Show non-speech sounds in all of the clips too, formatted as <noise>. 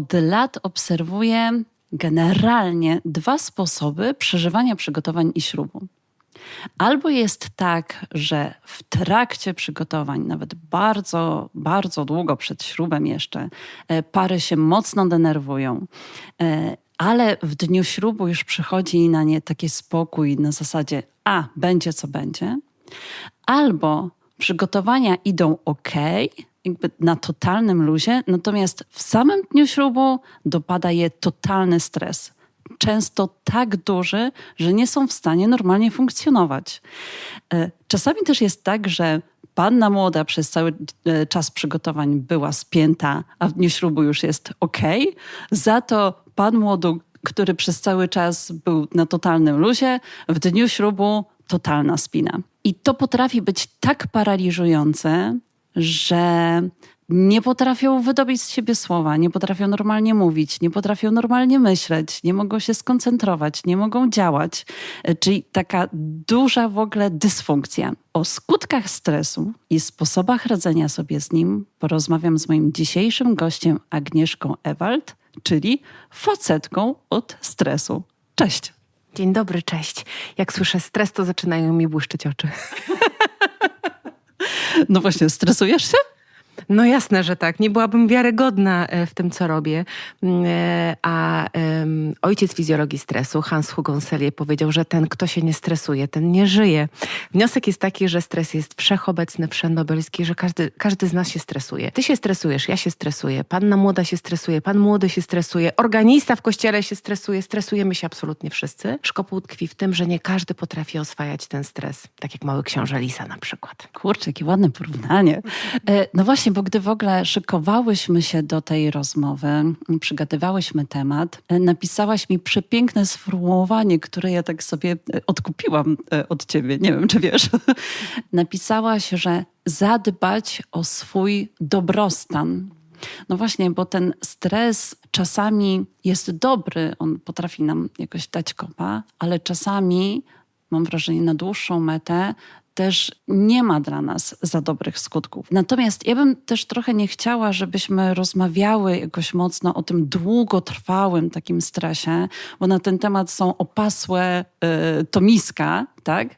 od lat obserwuję generalnie dwa sposoby przeżywania przygotowań i ślubu. Albo jest tak, że w trakcie przygotowań, nawet bardzo, bardzo długo przed ślubem jeszcze, e, pary się mocno denerwują, e, ale w dniu ślubu już przychodzi na nie taki spokój na zasadzie, a będzie co będzie. Albo przygotowania idą ok, jakby na totalnym luzie, natomiast w samym dniu ślubu dopada je totalny stres. Często tak duży, że nie są w stanie normalnie funkcjonować. E, czasami też jest tak, że panna młoda przez cały e, czas przygotowań była spięta, a w dniu ślubu już jest ok. Za to pan młody, który przez cały czas był na totalnym luzie, w dniu ślubu totalna spina. I to potrafi być tak paraliżujące, że nie potrafią wydobyć z siebie słowa, nie potrafią normalnie mówić, nie potrafią normalnie myśleć, nie mogą się skoncentrować, nie mogą działać. E, czyli taka duża w ogóle dysfunkcja. O skutkach stresu i sposobach radzenia sobie z nim porozmawiam z moim dzisiejszym gościem Agnieszką Ewald, czyli facetką od stresu. Cześć. Dzień dobry, cześć. Jak słyszę stres, to zaczynają mi błyszczeć oczy. <laughs> No właśnie, stresujesz się? No jasne, że tak. Nie byłabym wiarygodna e, w tym, co robię. Mm, e, A ojciec fizjologii stresu, Hans Hugonselie, powiedział, że ten, kto się nie stresuje, ten nie żyje. Wniosek jest taki, że stres jest wszechobecny, wszędobylski, że każdy, każdy z nas się stresuje. Ty się stresujesz, ja się stresuję, panna młoda się stresuje, pan młody się stresuje, organista w kościele się stresuje, stresujemy się absolutnie wszyscy. Szkopuł tkwi w tym, że nie każdy potrafi oswajać ten stres. Tak jak mały książę Lisa na przykład. Kurczę, jakie ładne porównanie. E, No właśnie, bo gdy w ogóle szykowałyśmy się do tej rozmowy, przygadywałyśmy temat, e, napisałaś mi przepiękne sformułowanie, które ja tak sobie e, odkupiłam e, od ciebie. Nie wiem, czy wiesz. <laughs> Napisałaś, że zadbać o swój dobrostan. No właśnie, bo ten stres czasami jest dobry, on potrafi nam jakoś dać kopa, ale czasami, mam wrażenie, na dłuższą metę też nie ma dla nas za dobrych skutków. Natomiast ja bym też trochę nie chciała, żebyśmy rozmawiały jakoś mocno o tym długotrwałym takim stresie, bo na ten temat są opasłe y, tomiska, tak?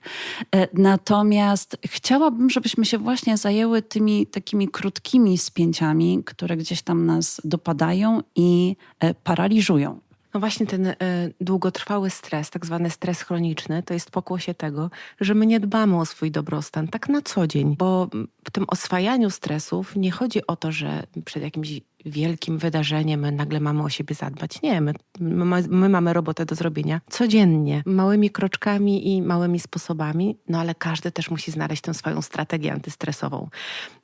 E, Natomiast chciałabym, żebyśmy się właśnie zajęły tymi takimi krótkimi spięciami, które gdzieś tam nas dopadają i e, paraliżują. No właśnie ten y, długotrwały stres, tak zwany stres chroniczny, to jest pokłosie tego, że my nie dbamy o swój dobrostan tak na co dzień, bo w tym oswajaniu stresów nie chodzi o to, że przed jakimś wielkim wydarzeniem my nagle mamy o siebie zadbać. Nie, my, my, my mamy robotę do zrobienia codziennie, małymi kroczkami i małymi sposobami, no ale każdy też musi znaleźć tę swoją strategię antystresową.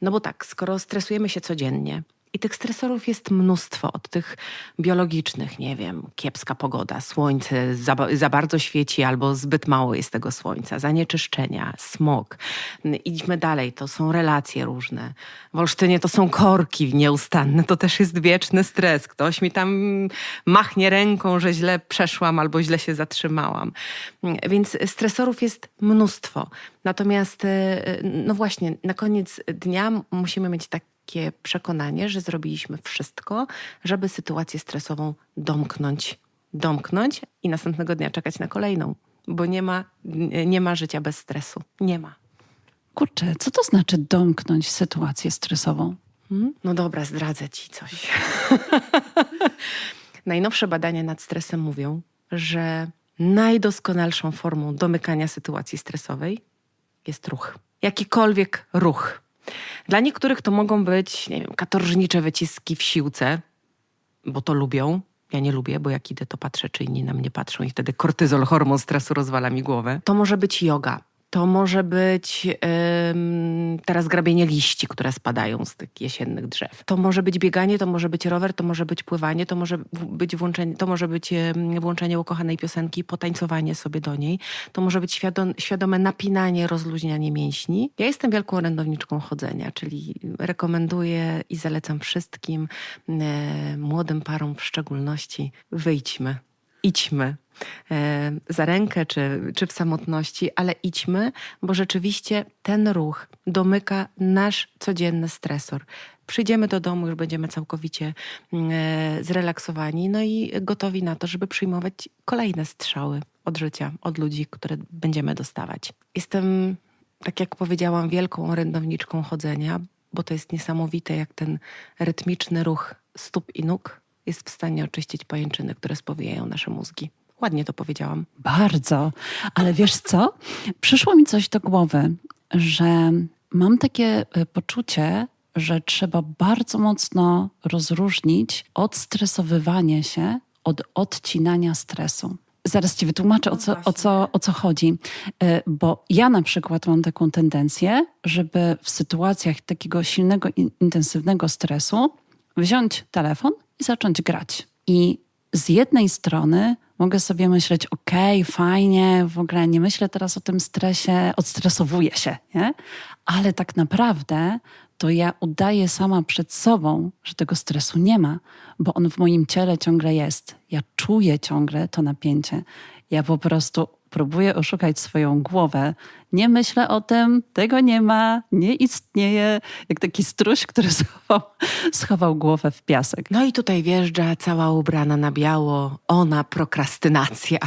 No bo tak, skoro stresujemy się codziennie, i tych stresorów jest mnóstwo, od tych biologicznych, nie wiem, kiepska pogoda, słońce za, za bardzo świeci albo zbyt mało jest tego słońca, zanieczyszczenia, smog. N- Idźmy dalej, to są relacje różne. W Olsztynie to są korki nieustanne, to też jest wieczny stres. Ktoś mi tam machnie ręką, że źle przeszłam albo źle się zatrzymałam. Więc stresorów jest mnóstwo. Natomiast, e, no właśnie, na koniec dnia musimy mieć tak takie przekonanie, że zrobiliśmy wszystko, żeby sytuację stresową domknąć. Domknąć i następnego dnia czekać na kolejną, bo nie ma, nie ma życia bez stresu. Nie ma. Kurczę, co to znaczy domknąć sytuację stresową? Hmm? No dobra, zdradzę ci coś. <laughs> Najnowsze badania nad stresem mówią, że najdoskonalszą formą domykania sytuacji stresowej jest ruch. Jakikolwiek ruch. Dla niektórych to mogą być, nie wiem, katorżnicze wyciski w siłce, bo to lubią. Ja nie lubię, bo jak idę, to patrzę, czy inni na mnie patrzą i wtedy kortyzol, hormon stresu rozwala mi głowę. To może być yoga. To może być teraz grabienie liści, które spadają z tych jesiennych drzew. To może być bieganie, to może być rower, to może być pływanie, to może być włączenie, to może być włączenie ukochanej piosenki, potańcowanie sobie do niej. To może być świadom, świadome napinanie, rozluźnianie mięśni. Ja jestem wielką orędowniczką chodzenia, czyli rekomenduję i zalecam wszystkim, e, młodym parom w szczególności, wyjdźmy, idźmy e, za rękę czy, czy w samotności, ale idźmy, bo rzeczywiście ten ruch domyka nasz codzienny stresor. Przyjdziemy do domu, już będziemy całkowicie e, zrelaksowani, no i gotowi na to, żeby przyjmować kolejne strzały od życia, od ludzi, które będziemy dostawać. Jestem, tak jak powiedziałam, wielką orędowniczką chodzenia, bo to jest niesamowite, jak ten rytmiczny ruch stóp i nóg jest w stanie oczyścić pajęczyny, które spowijają nasze mózgi. Ładnie to powiedziałam. Bardzo. Ale wiesz co? Przyszło mi coś do głowy, że mam takie y, poczucie, że trzeba bardzo mocno rozróżnić odstresowywanie się od odcinania stresu. Zaraz ci wytłumaczę, o co, o, co, o co chodzi. Y, Bo ja na przykład mam taką tendencję, żeby w sytuacjach takiego silnego, in- intensywnego stresu wziąć telefon i zacząć grać. I z jednej strony mogę sobie myśleć, okej, fajnie, w ogóle nie myślę teraz o tym stresie, odstresowuję się, nie? Ale tak naprawdę to ja udaję sama przed sobą, że tego stresu nie ma, bo on w moim ciele ciągle jest. Ja czuję ciągle to napięcie. Ja po prostu próbuję oszukać swoją głowę. Nie myślę o tym, tego nie ma, nie istnieje, jak taki struś, który <laughs> schował, schował głowę w piasek. No i tutaj wjeżdża cała ubrana na biało, ona prokrastynacja,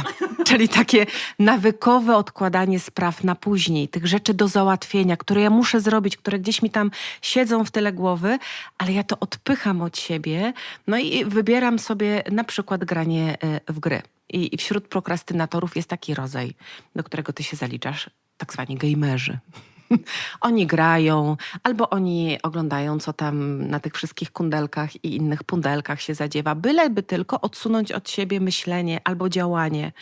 czyli takie nawykowe odkładanie spraw na później, tych rzeczy do załatwienia, które ja muszę zrobić, które gdzieś mi tam siedzą w tyle głowy, ale ja to odpycham od siebie, no i wybieram sobie na przykład granie e, w gry. I wśród prokrastynatorów jest taki rodzaj, do którego ty się zaliczasz, tak zwani gamerzy. <laughs> Oni grają, albo oni oglądają, co tam na tych wszystkich kundelkach i innych pundelkach się zadziewa, byleby tylko odsunąć od siebie myślenie albo działanie.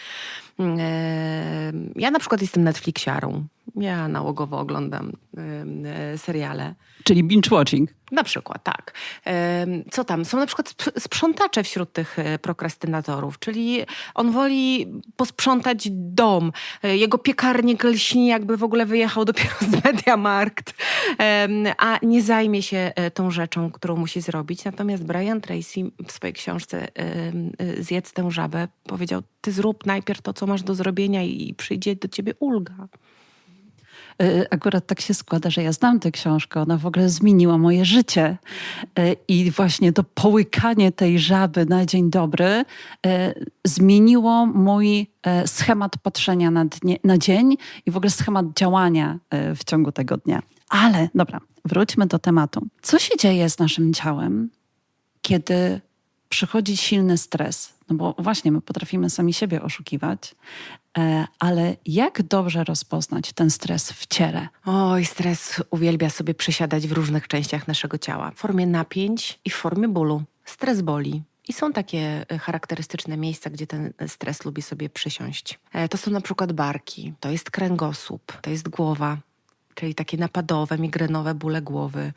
Ja na przykład jestem Netflixiarą. Ja nałogowo oglądam e, seriale. Czyli binge watching. Na przykład, tak. Co tam? Są na przykład sp- sprzątacze wśród tych e, prokrastynatorów, czyli on woli posprzątać dom. E, Jego piekarnik lśni, jakby w ogóle wyjechał dopiero z Mediamarkt, a nie zajmie się tą rzeczą, którą musi zrobić. Natomiast Brian Tracy w swojej książce Zjedz tę żabę powiedział, ty zrób najpierw to, co masz do zrobienia i przyjdzie do ciebie ulga. Y, Akurat tak się składa, że ja znam tę książkę. Ona w ogóle zmieniła moje życie. Y, I właśnie to połykanie tej żaby na dzień dobry y, zmieniło mój schemat patrzenia na, dnie, na dzień i w ogóle schemat działania w ciągu tego dnia. Ale dobra, wróćmy do tematu. Co się dzieje z naszym ciałem, kiedy przychodzi silny stres? No bo właśnie my potrafimy sami siebie oszukiwać, e, ale jak dobrze rozpoznać ten stres w ciele? Oj, stres uwielbia sobie przesiadać w różnych częściach naszego ciała. W formie napięć i w formie bólu. Stres boli. I są takie e, charakterystyczne miejsca, gdzie ten stres lubi sobie przysiąść. E, To są na przykład barki, to jest kręgosłup, to jest głowa, czyli takie napadowe, migrenowe bóle głowy.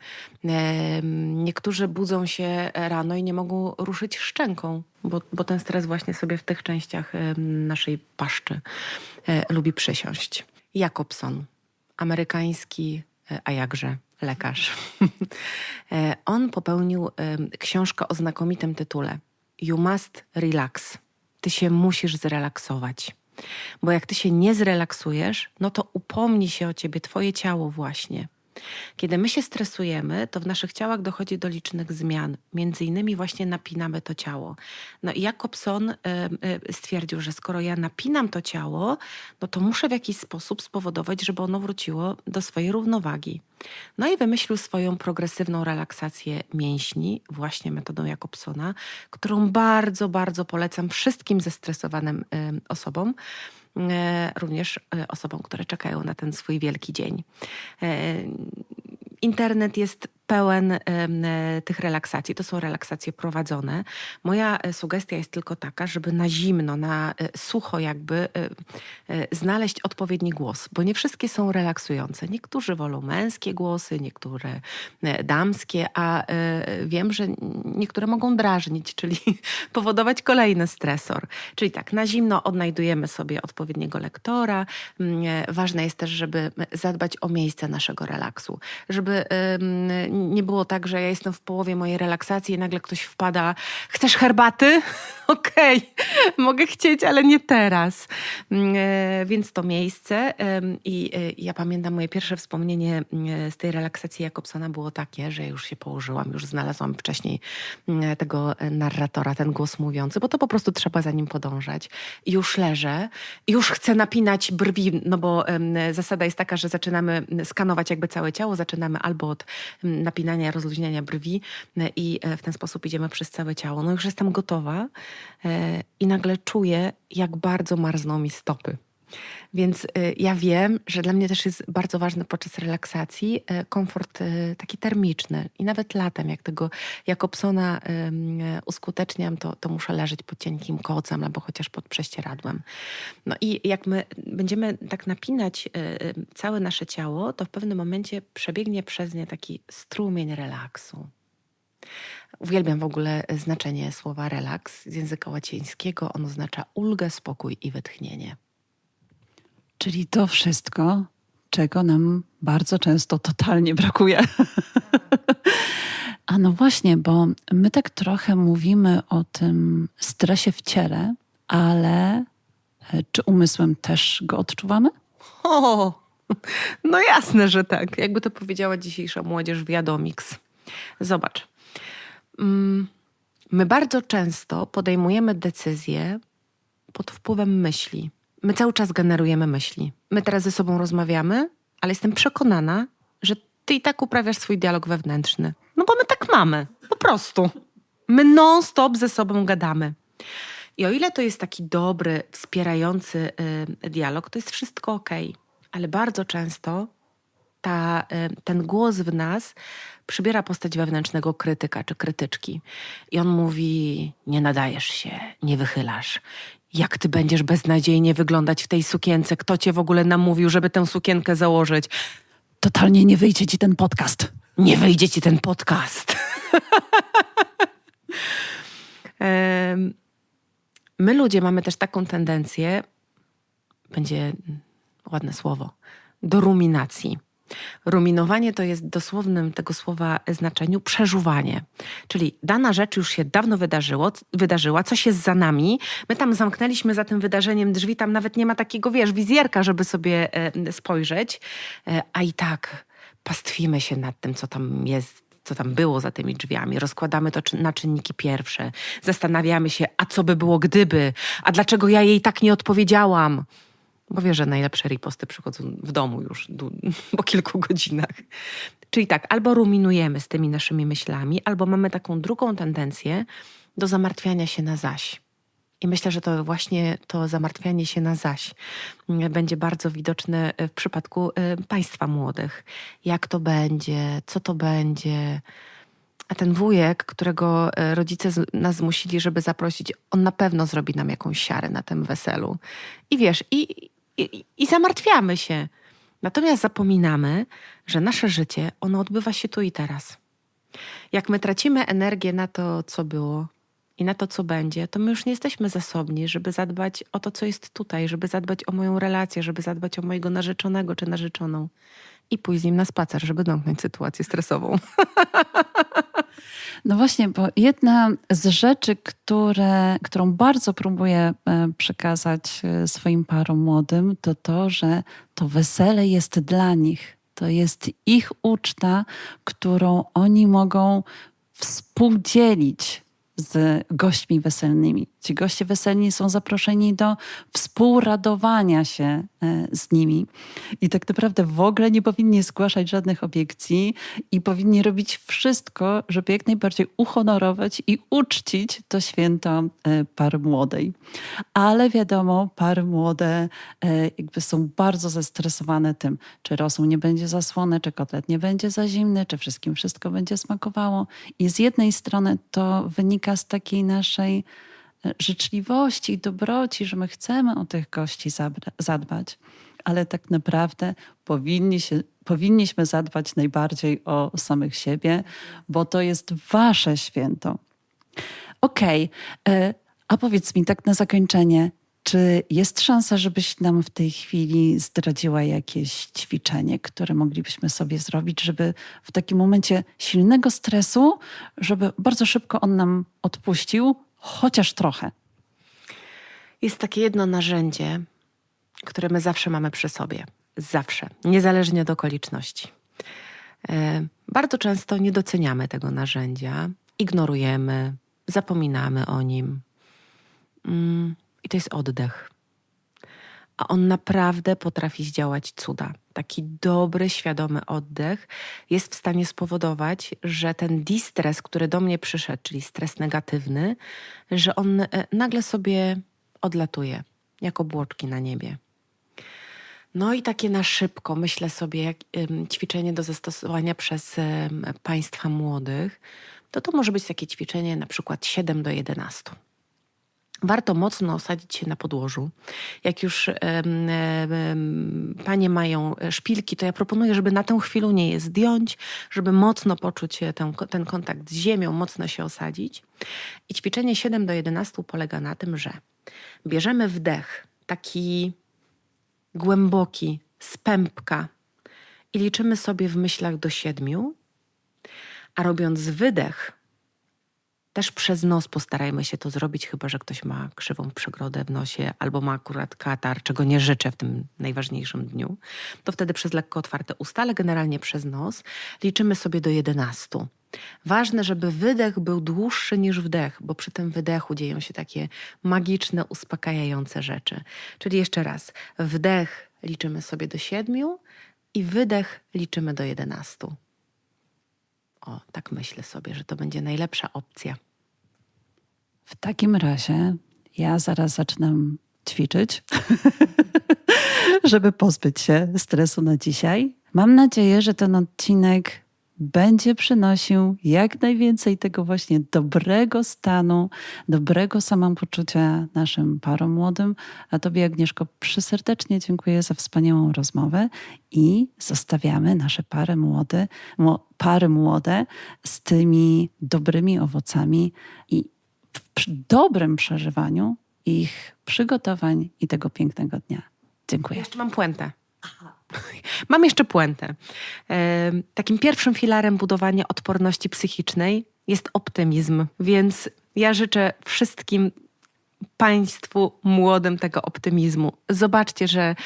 Niektórzy budzą się rano i nie mogą ruszyć szczęką, bo, bo ten stres właśnie sobie w tych częściach naszej paszczy e, lubi przysiąść. Jakobson, amerykański, e, a jakże lekarz. <laughs> E, On popełnił książkę o znakomitym tytule You must relax. Ty się musisz zrelaksować. Bo jak ty się nie zrelaksujesz, no to upomni się o ciebie twoje ciało właśnie. Kiedy my się stresujemy, to w naszych ciałach dochodzi do licznych zmian. Między innymi właśnie napinamy to ciało. No i Jakobson stwierdził, że skoro ja napinam to ciało, no to muszę w jakiś sposób spowodować, żeby ono wróciło do swojej równowagi. No i wymyślił swoją progresywną relaksację mięśni, właśnie metodą Jakobsona, którą bardzo, bardzo polecam wszystkim zestresowanym osobom również e, osobom, które czekają na ten swój wielki dzień. E, Internet jest pełen e, tych relaksacji. To są relaksacje prowadzone. Moja e, sugestia jest tylko taka, żeby na zimno, na e, sucho jakby znaleźć odpowiedni głos, bo nie wszystkie są relaksujące. Niektórzy wolą męskie głosy, niektóre damskie, a wiem, że niektóre mogą drażnić, czyli <laughs> powodować kolejny stresor. Czyli tak, na zimno odnajdujemy sobie odpowiedniego lektora. Mm, Ważne jest też, żeby zadbać o miejsce naszego relaksu, żeby nie było tak, że ja jestem w połowie mojej relaksacji i nagle ktoś wpada, chcesz herbaty? <laughs> Okej, mogę chcieć, ale nie teraz. Mm, e, Więc to miejsce i e, ja pamiętam moje pierwsze wspomnienie mm, z tej relaksacji Jakobsona było takie, że już się położyłam, już znalazłam wcześniej mm, tego e, narratora, ten głos mówiący, bo to po prostu trzeba za nim podążać. Już leżę, już chcę napinać brwi, no bo zasada jest taka, że zaczynamy skanować jakby całe ciało, zaczynamy albo od napinania, rozluźniania brwi e, i e, w ten sposób idziemy przez całe ciało. No już jestem gotowa e, i nagle czuję, jak bardzo marzną mi stopy. Więc y, ja wiem, że dla mnie też jest bardzo ważny podczas relaksacji y, komfort y, taki termiczny. I nawet latem, jak tego Jakobsona uskuteczniam, to, to muszę leżeć pod cienkim kocem albo chociaż pod prześcieradłem. No i jak my będziemy tak napinać całe nasze ciało, to w pewnym momencie przebiegnie przez nie taki strumień relaksu. Uwielbiam w ogóle znaczenie słowa relaks z języka łacińskiego. On oznacza ulgę, spokój i wytchnienie. Czyli to wszystko, czego nam bardzo często totalnie brakuje. <laughs> A no właśnie, bo my tak trochę mówimy o tym stresie w ciele, ale e, czy umysłem też go odczuwamy? O, no jasne, że tak. Jakby to powiedziała dzisiejsza młodzież w Wiadomix. Zobacz. Mm, My bardzo często podejmujemy decyzje pod wpływem myśli. My cały czas generujemy myśli. My teraz ze sobą rozmawiamy, ale jestem przekonana, że ty i tak uprawiasz swój dialog wewnętrzny. No bo my tak mamy. Po prostu. My non-stop ze sobą gadamy. I o ile to jest taki dobry, wspierający y, dialog, to jest wszystko ok. Ale bardzo często ta, y, ten głos w nas przybiera postać wewnętrznego krytyka czy krytyczki. I on mówi: Nie nadajesz się, nie wychylasz. Jak ty będziesz beznadziejnie wyglądać w tej sukience? Kto cię w ogóle namówił, żeby tę sukienkę założyć? Totalnie nie wyjdzie ci ten podcast. nie wyjdzie ci ten podcast. <laughs> My ludzie mamy też taką tendencję, będzie ładne słowo, do ruminacji. Ruminowanie to jest dosłownym tego słowa znaczeniu przeżuwanie. Czyli dana rzecz już się dawno wydarzyło, wydarzyła, coś jest za nami. My tam zamknęliśmy za tym wydarzeniem drzwi, tam nawet nie ma takiego, wiesz, wizjerka, żeby sobie spojrzeć, e, a i tak pastwimy się nad tym, co tam jest co tam było za tymi drzwiami. Rozkładamy to na czynniki pierwsze. Zastanawiamy się, a co by było gdyby? A dlaczego ja jej tak nie odpowiedziałam? Bo wiesz, że najlepsze riposty przychodzą w domu już <laughs> po kilku godzinach. Czyli tak, albo ruminujemy z tymi naszymi myślami, albo mamy taką drugą tendencję do zamartwiania się na zaś. I myślę, że to właśnie to zamartwianie się na zaś mm, będzie bardzo widoczne w przypadku y, państwa młodych. Jak to będzie, co to będzie. A ten wujek, którego y, rodzice nas zmusili, żeby zaprosić, on na pewno zrobi nam jakąś siarę na tym weselu. I wiesz, i, i, i zamartwiamy się. Natomiast zapominamy, że nasze życie, ono odbywa się tu i teraz. Jak my tracimy energię na to, co było i na to, co będzie, to my już nie jesteśmy zasobni, żeby zadbać o to, co jest tutaj, żeby zadbać o moją relację, żeby zadbać o mojego narzeczonego czy narzeczoną i pójść z nim na spacer, żeby domknąć sytuację stresową. <laughs> No właśnie, bo jedna z rzeczy, które, którą bardzo próbuję e, przekazać e, swoim parom młodym, to to, że to wesele jest dla nich. To jest ich uczta, którą oni mogą współdzielić z gośćmi weselnymi. Ci goście weselni są zaproszeni do współradowania się e, z nimi. I tak naprawdę w ogóle nie powinni zgłaszać żadnych obiekcji i powinni robić wszystko, żeby jak najbardziej uhonorować i uczcić to święto e, pary młodej. Ale wiadomo, pary młode e, jakby są bardzo zestresowane tym, czy rosół nie będzie za słony, czy kotlet nie będzie za zimny, czy wszystkim wszystko będzie smakowało. I z jednej strony to wynika z takiej naszej e, życzliwości i dobroci, że my chcemy o tych gości zadbać, ale tak naprawdę powinni się, powinniśmy zadbać najbardziej o samych siebie, bo to jest wasze święto. Okej, e, a powiedz mi tak na zakończenie, Czy jest szansa, żebyś nam w tej chwili zdradziła jakieś ćwiczenie, które moglibyśmy sobie zrobić, żeby w takim momencie silnego stresu, żeby bardzo szybko on nam odpuścił, chociaż trochę? Jest takie jedno narzędzie, które my zawsze mamy przy sobie. Zawsze, niezależnie od okoliczności. E, Bardzo często nie doceniamy tego narzędzia, ignorujemy, zapominamy o nim. I to jest oddech. A on naprawdę potrafi zdziałać cuda. Taki dobry, świadomy oddech jest w stanie spowodować, że ten distres, który do mnie przyszedł, czyli stres negatywny, że on e, nagle sobie odlatuje, jak obłoczki na niebie. No i takie na szybko, myślę sobie, jak ćwiczenie do zastosowania przez państwa młodych, to to może być takie ćwiczenie na przykład 7 do 11. Warto mocno osadzić się na podłożu. Jak już panie mają e, szpilki, to ja proponuję, żeby na tę chwilę nie je zdjąć, żeby mocno poczuć e, ten, ten kontakt z ziemią, mocno się osadzić. I ćwiczenie 7 do 11 polega na tym, że bierzemy wdech, taki głęboki, z pępka i liczymy sobie w myślach do siedmiu, a robiąc wydech, też przez nos postarajmy się to zrobić, chyba że ktoś ma krzywą przegrodę w nosie albo ma akurat katar, czego nie życzę w tym najważniejszym dniu, to wtedy przez lekko otwarte usta, ale generalnie przez nos liczymy sobie do 11. Ważne, żeby wydech był dłuższy niż wdech, bo przy tym wydechu dzieją się takie magiczne, uspokajające rzeczy. Czyli jeszcze raz, wdech liczymy sobie do 7 i wydech liczymy do 11. O, tak myślę sobie, że to będzie najlepsza opcja. W takim razie ja zaraz zaczynam ćwiczyć, <laughs> żeby pozbyć się stresu na dzisiaj. Mam nadzieję, że ten odcinek będzie przynosił jak najwięcej tego właśnie dobrego stanu, dobrego samopoczucia naszym parom młodym. A Tobie, Agnieszko, przyserdecznie dziękuję za wspaniałą rozmowę i zostawiamy nasze pary młode, mło- pary młode z tymi dobrymi owocami i w dobrym przeżywaniu ich przygotowań i tego pięknego dnia. Dziękuję. Jeszcze mam puentę. Mam jeszcze puentę. Takim pierwszym filarem budowania odporności psychicznej jest optymizm, więc ja życzę wszystkim Państwu młodym tego optymizmu. Zobaczcie, że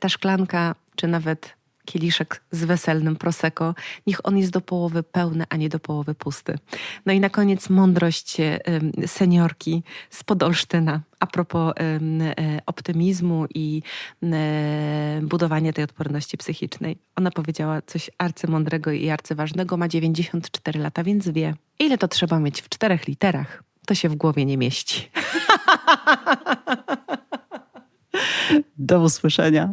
ta szklanka, czy nawet kieliszek z weselnym prosecco, niech on jest do połowy pełny, a nie do połowy pusty. No i na koniec mądrość em, seniorki z Podolsztyna a propos e, optymizmu i e, budowania tej odporności psychicznej. Ona powiedziała coś arcymądrego i arcyważnego, ma 94 lata, więc wie, ile to trzeba mieć w czterech literach. To się w głowie nie mieści. <laughs> Do usłyszenia.